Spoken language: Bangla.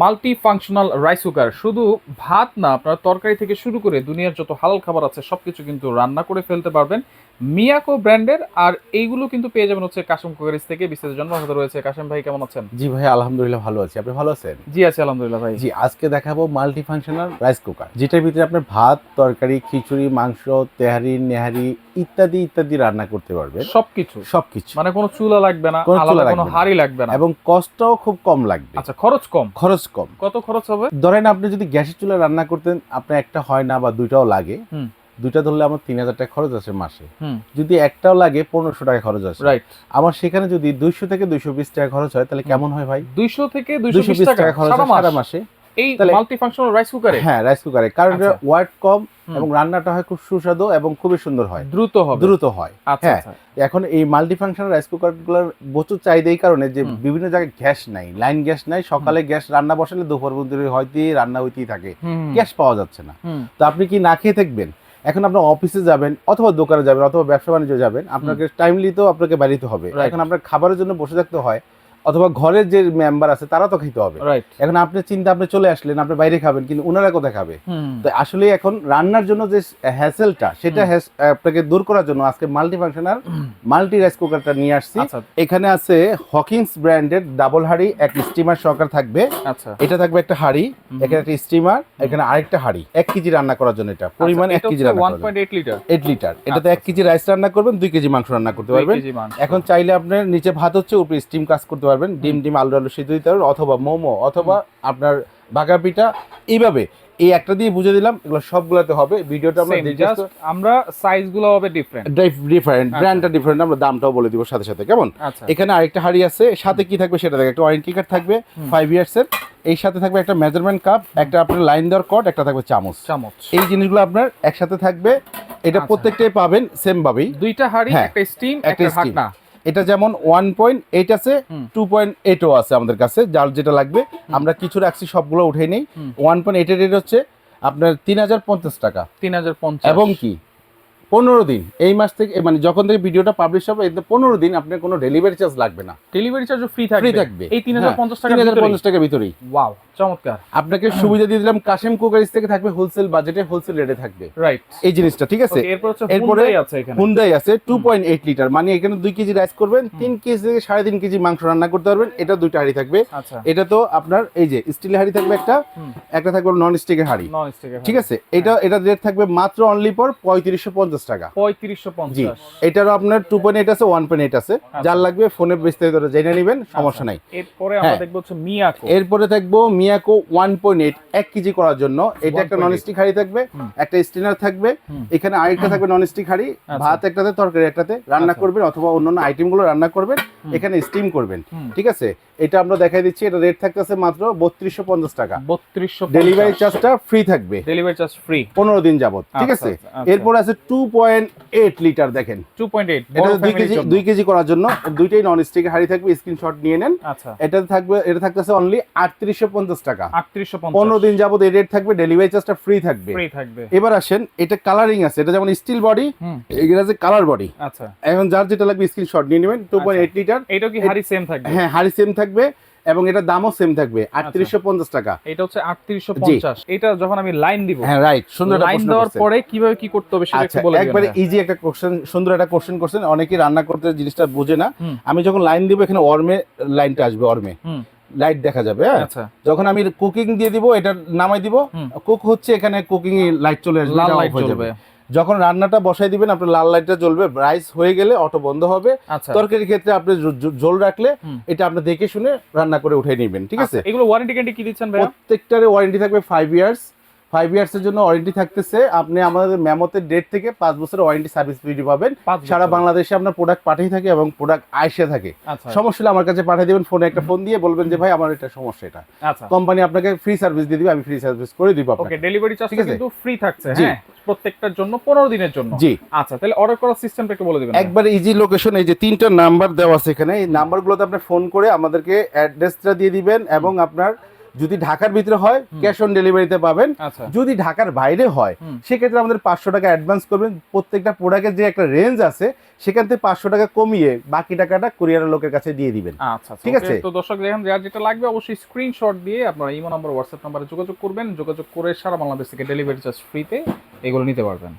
মাল্টি ফাংশনাল রাইস কুকার শুধু ভাত না, আপনার তরকারি থেকে শুরু করে দুনিয়ার যত হালাল খাবার আছে সব কিছু কিন্তু রান্না করে ফেলতে পারবেন। মিয়াকো ব্র্যান্ডের আর এইগুলো কিন্তু পেয়ে যাবেন হচ্ছে কাশিম কুকারিজ থেকে। বিস্তারিত জন্ম হতে রয়েছে কাশিম ভাই কেমন আছেন? জি ভাই আলহামদুলিল্লাহ ভালো আছি। আপনি ভালো আছেন? জি আছি আলহামদুলিল্লাহ ভাই। জি আজকে দেখাবো মাল্টি ফাংশনাল রাইস কুকার যেটার ভিতরে আপনার ভাত তরকারি খিচুড়ি মাংস তেহারি নেহারি ইত্যাদি ইত্যাদি রান্না করতে পারবেন। সবকিছু। সবকিছু। মানে কোনো চুলা লাগবে না আলাদা কোনো হাড়ি লাগবে না। এবং কষ্টও খুব কম লাগবে। আচ্ছা খরচ কম? খরচ কম। কত খরচ হবে? ধরেন আপনি যদি গ্যাসের চুলা রান্না করতেন আপনার একটা হয় না বা দুইটাও লাগে। দুইটা ধরলে আমার তিন হাজার টাকা খরচ আছে মাসে। যদি একটাও লাগে পনেরোশো টাকা খরচ আছে। রাইট আমার সেখানে যদি দুইশো থেকে দুইশো বিশ টাকা খরচ হয় তাহলে কেমন হয় ভাই? দুইশো থেকে দুইশো বিশ টাকা খরচ সারা হয় মাসে? এই তাহলে- মাল্টি ফাংশনাল রাইস কুকারে হ্যাঁ রাইস কুকারে কারণ আচ্ছা। ওয়াট কম এবং রান্নাটা হয় খুব সুস্বাদু এবং খুবই সুন্দর হয়। দ্রুত হবে। দ্রুত হয়। আচ্ছা হ্যাঁ। আচ্ছা। এখন এই মাল্টি ফাংশনাল রাইস কুকারগুলোর প্রচুর চাহিদা এই কারণে যে বিভিন্ন জায়গায় গ্যাস নাই লাইন গ্যাস নাই সকালে গ্যাস রান্না বসালে দুপুর পর্যন্ত হয়তেই রান্না হইতেই থাকে। গ্যাস পাওয়া যাচ্ছে না। তো আপনি কি না খেয়ে থাকবেন? এখন আপনার অফিসে যাবেন অথবা দোকানে যাবেন অথবা ব্যবসা বাণিজ্য যাবেন আপনাকে টাইমলি তো আপনাকে বাড়িতে হবে। এখন আপনার খাবারের জন্য বসে থাকতে হয় অথবা ঘরের যে মেম্বার আছে তারা তো খেতে হবে। রাইট এখন আপনি চিন্তা আপনি চলে আসলেন আপনি বাইরে খাবেন কিন্তু ওনারা কোথায় খাবে? তো আসলে এখন রান্নার জন্য যে হ্যাসেলটা সেটা আপনাকে দূর করার জন্য আজকে মাল্টি ফাংশনাল মাল্টি রাইস কুকারটা নিয়ে আসছি। আচ্ছা। এখানে আছে হকিংস ব্র্যান্ডের ডাবল হাড়ি এক স্টিমার সহকার থাকবে। আচ্ছা। এটা থাকবে একটা হাড়ি এখানে একটা স্টিমার এখানে আরেকটা হাড়ি এক কেজি রান্না করার জন্য এটা। পরিমাণ এক কেজি রান্না এইট লিটার এইট লিটার এটাতে আচ্ছা, এক কেজি রাইস রান্না করবেন দুই কেজি মাংস রান্না করতে পারবেন। এখন চাইলে আপনার নিচে ভাত হচ্ছে উপরে স্টিম কাজ করতে পারবেন ডিম ডিম আলু আলু সিদ্ধ দিতে পারবেন অথবা মোমো অথবা আপনার বাঘা পিঠা এইভাবে। এই একটা দিয়ে বুঝে দিলাম এগুলো সবগুলোতে হবে। ভিডিওটা আমরা আমরা সাইজগুলো হবে ডিফারেন্ট ডিফারেন্ট। ব্র্যান্ডটা ডিফারেন্ট আমরা দামটাও বলে দিব সাথে সাথে কেমন? আচ্ছা। এখানে আরেকটা হাড়ি আছে সাথে কি থাকবে সেটা দেখে একটা ওয়ারেন্টি কার্ড থাকবে ফাইভ ইয়ার্স এর। এই সাথে থাকবে একটা মেজারমেন্ট কাপ একটা আপনার লাইন দেওয়ার কট একটা থাকবে চামচ। চামচ। এই জিনিসগুলো আপনার একসাথে থাকবে এটা আচ্ছা। প্রত্যেকটাই পাবেন সেম ভাবেই। দুইটা হাড়ি হ্যাঁ, একটা স্টিম একটা। ঢাকনা। এটা যেমন ওয়ান পয়েন্ট এইট আছে টু পয়েন্ট এইটও আছে আমাদের কাছে যার যেটা লাগবে। আমরা কিছু রাখছি সবগুলো উঠে নেই। ওয়ান পয়েন্ট এইটের রেট হচ্ছে আপনার তিন হাজার পঞ্চাশ টাকা। তিন হাজার পঞ্চাশ। এবং কি? পনেরো দিন। এই মাস থেকে মানে যখন থেকে ভিডিওটা পাবলিশ হবে এতে পনেরো দিন আপনার কোনো ডেলিভারি চার্জ লাগবে না। ডেলিভারি চার্জও ফ্রি থাকবে। ফ্রি থাকবে। এই তিন হাজার পঞ্চাশ টাকা হাজার পঞ্চাশ টাকার ভিতরেই। ওয়াও চমৎকার। আপনাকে সুবিধা দিয়ে দিলাম কাশেম কুকারিজ থেকে থাকবে হোলসেল বাজেটে হোলসেল রেটে থাকবে। রাইট এই জিনিসটা ঠিক আছে? এরপরে হুন্ডাই আছে এখানে। হুন্ডাই আছে টু পয়েন্ট এইট লিটার মানে এখানে দুই কেজি রাইস করবেন তিন কেজি থেকে সাড়ে তিন কেজি মাংস রান্না করতে পারবেন। এটা দুইটা হাঁড়ি থাকবে। আচ্ছা। এটা তো আপনার এই যে স্টিলের হাঁড়ি থাকবে একটা একটা থাকবে নন স্টিকের হাঁড়ি। ঠিক আছে? এটা এটা রেট থাকবে মাত্র অনলি পর পঁয়ত্রিশশো পঞ্চাশ টাকা। পঁয়ত্রিশশো জি এটারও আপনার টু পয়েন্ট এইট আছে ওয়ান পয়েন্ট এইট আছে। যার লাগবে ফোনে বিস্তারিত জেনে নেবেন সমস্যা নাই। এরপরে আমরা হ্যাঁ। দেখব হচ্ছে মিয়াকো। এরপরে থাকব মিয়াকো ওয়ান পয়েন্ট এইট এক কেজি করার জন্য। এটা একটা 1.8 নন স্টিক হাঁড়ি থাকবে একটা স্টিনার থাকবে এখানে আরেকটা থাকবে নন স্টিক হাঁড়ি আচ্ছা। ভাত একটাতে তরকারি একটাতে রান্না আচ্ছা। করবেন অথবা অন্যান্য আইটেমগুলো রান্না করবেন এখানে স্টিম করবেন। ঠিক আছে? এটা আমরা দেখাই দিচ্ছি এটা রেট থাকতেছে মাত্র বত্রিশশো পঞ্চাশ টাকা। বত্রিশশো ডেলিভারি চার্জটা ফ্রি থাকবে। ডেলিভারি চার্জ ফ্রি পনেরো দিন যাবত ঠিক আচ্ছা, আছে? আচ্ছা, আচ্ছা। এরপর আছে টু পয়েন্ট এইট লিটার দেখেন। টু পয়েন্ট এইট এটা দুই কেজি দুই কেজি করার জন্য দুইটাই নন স্টিক হাঁড়ি থাকবে স্ক্রিনশট নিয়ে নেন। আচ্ছা। এটা থাকবে এটা থাকতেছে অনলি আটত্রিশশো পঞ্চাশ টাকা। আটত্রিশশো পনেরো পনেরো দিন যাবত এই রেট থাকবে ডেলিভারি চার্জটা ফ্রি থাকবে। ফ্রি থাকবে। এবার আসেন এটা কালারিং আছে এটা যেমন স্টিল বডি এটা আছে কালার বডি আচ্ছা। এখন যার যেটা লাগবে স্ক্রিনশট নিয়ে নেবেন টু পয়েন্ট এইট লিটার এইটাও কি হাড়ি সেম থাকবে? হ্যাঁ হাড়ি সেম থাকবে। এবং এটা দামও সেম থাকবে আটত্রিশশো পঞ্চাশ টাকা। এটা হচ্ছে আটত্রিশশো পঞ্চাশ। এটা যখন আমি লাইন দিব হ্যাঁ রাইট সুন্দর একটা লাইন দেওয়ার পরে কীভাবে কি করতে হবে সেটা আচ্ছা বলে একবারে ইজি একটা কোশ্চেন সুন্দর একটা কোশ্চেন করছেন। অনেকেই রান্না করতে জিনিসটা বোঝে না। আমি যখন লাইন দিব এখানে অর্মে লাইনটা আসবে অর্মে লাইট দেখা যাবে হ্যাঁ? আচ্ছা। যখন আমি কুকিং দিয়ে দিব এটা নামাই দিব কুক হচ্ছে এখানে কুকিং লাইট চলে আসবে লাল লাইট হয়ে যাবে। যখন রান্নাটা বসাই দিবেন আপনার লাল লাইটটা জ্বলবে রাইস হয়ে গেলে অটো বন্ধ হবে। আচ্ছা। তরকারির ক্ষেত্রে আপনি জল রাখলে এটা আপনি দেখে শুনে রান্না করে উঠে নেবেন ঠিক আছে? আচ্ছা, এগুলো ওয়ারেন্টি গ্যারান্টি কি দিচ্ছেন ভাই প্রত্যেকটারে ওয়ারেন্টি থাকবে ফাইভ ইয়ার্স ফাইভ ইয়ার্সের জন্য ওয়ারেন্টি থাকতেছে। আপনি আমাদের মেমোতে ডেট থেকে পাঁচ বছরের ওয়ারেন্টি সার্ভিস ফ্রি পাবেন। সারা বাংলাদেশে আপনার প্রোডাক্ট পাঠিয়ে থাকে এবং প্রোডাক্ট আইসে থাকে। আচ্ছা। সমস্যা হলে আমার কাছে পাঠিয়ে দেবেন ফোনে একটা ফোন দিয়ে বলবেন যে ভাই আমার এটা সমস্যা এটা। আচ্ছা। কোম্পানি আপনাকে ফ্রি সার্ভিস দিয়ে দিবে আমি ফ্রি সার্ভিস করে দিব ওকে আপনাকে ডেলিভারি চার্জ কিন্তু ফ্রি থাকছে হ্যাঁ? প্রত্যেকটার জন্য পনেরো দিনের জন্য। জি। আচ্ছা তাহলে অর্ডার করার সিস্টেমটা একটু বলে দিবেন। একবার ইজি লোকেশন এই যে তিনটা নাম্বার দেওয়া আছে এখানে এই নাম্বারগুলোতে আপনি ফোন করে আমাদেরকে অ্যাড্রেসটা দিয়ে দিবেন এবং আপনার যদি ঢাকার ভিতরে হয় ক্যাশ অন ডেলিভারিতে পাবেন। আচ্ছা। যদি ঢাকার বাইরে হয় সেক্ষেত্রে আমাদের পাঁচশো টাকা অ্যাডভান্স করবেন। প্রত্যেকটা প্রোডাক্টের যে একটা রেঞ্জ আছে সেখান থেকে পাঁচশো টাকা কমিয়ে বাকি টাকাটা কুরিয়ারের লোকের কাছে দিয়ে দিবেন। আচ্ছা আচ্ছা, ঠিক আছে? তো দর্শক দেখেন যার যেটা লাগবে অবশ্যই স্ক্রিনশট দিয়ে আপনারা ইমো নম্বর হোয়াটসঅ্যাপ নম্বরে যোগাযোগ করবেন। যোগাযোগ করে সারা বাংলাদেশ থেকে ডেলিভারি চার্জ ফ্রিতে এগুলো নিতে পারবেন।